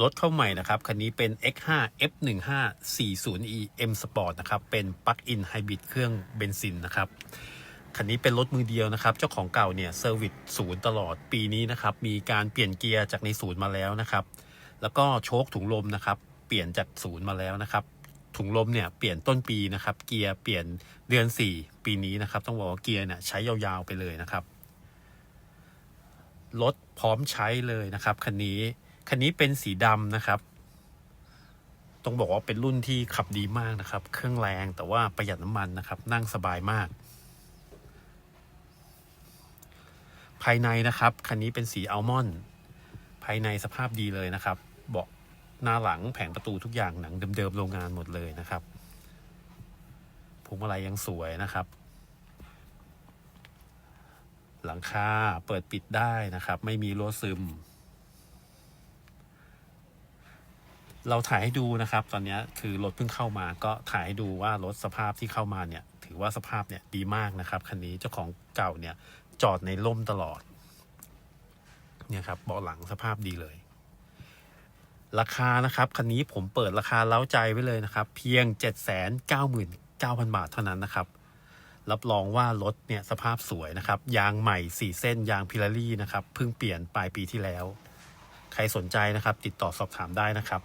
รถเข้าใหม่นะครับ คันนี้เป็น X5 F1540e M Sport นะครับ เป็นปลั๊กอินไฮบริดเครื่องเบนซินนะครับ คันนี้เป็นรถมือเดียวนะครับ เจ้าของเก่าเนี่ยเซอร์วิสศูนย์ตลอดปีนี้นะครับ มีการเปลี่ยนเกียร์จากในศูนย์มาแล้วนะครับ แล้วก็โชคถุงลมนะครับ เปลี่ยนจากศูนย์มาแล้วนะครับ ถุงลมเนี่ยเปลี่ยนต้นปีนะครับ เกียร์เปลี่ยนเดือน 4 ปีนี้นะครับ ต้องบอกว่าเกียร์เนี่ยใช้ยาวๆไปเลยนะครับ รถพร้อมใช้เลยนะครับคันนี้ คันนี้เป็นสีดำนะครับ ต้องบอกว่าเป็นรุ่นที่ขับดีมากนะครับ เครื่องแรงแต่ว่าประหยัดน้ำมันนะครับ นั่งสบายมาก ภายในนะครับ คันนี้เป็นสีอัลมอนด์ภายในสภาพดีเลยนะครับ เบาะหน้าหลังแผงประตูทุกอย่างหนังเดิมๆโรงงานหมดเลยนะครับพวงมาลัยยังสวยนะครับ หลังคาเปิดปิดได้นะครับ ไม่มีรั่วซึม เราถ่ายให้ดูนะครับ ตอนนี้คือรถเพิ่งเข้ามาก็ถ่ายให้ดูว่ารถสภาพที่เข้ามาเนี่ย ถือว่าสภาพเนี่ยดีมากนะครับคันนี้เจ้าของเก่าเนี่ยจอดในร่มตลอด เนี่ยครับเบาะหลังสภาพดีเลย ราคานะครับคันนี้ผมเปิดราคาเล้าใจไว้เลยนะครับ เพียง 799,000 บาทเท่านั้นนะครับ รับรองว่ารถเนี่ยสภาพสวยนะครับ ยางใหม่ 4 เส้นยางพิลารี่นะครับเพิ่งเปลี่ยนปลายปีที่แล้ว ใครสนใจนะครับ ติดต่อสอบถามได้นะครับ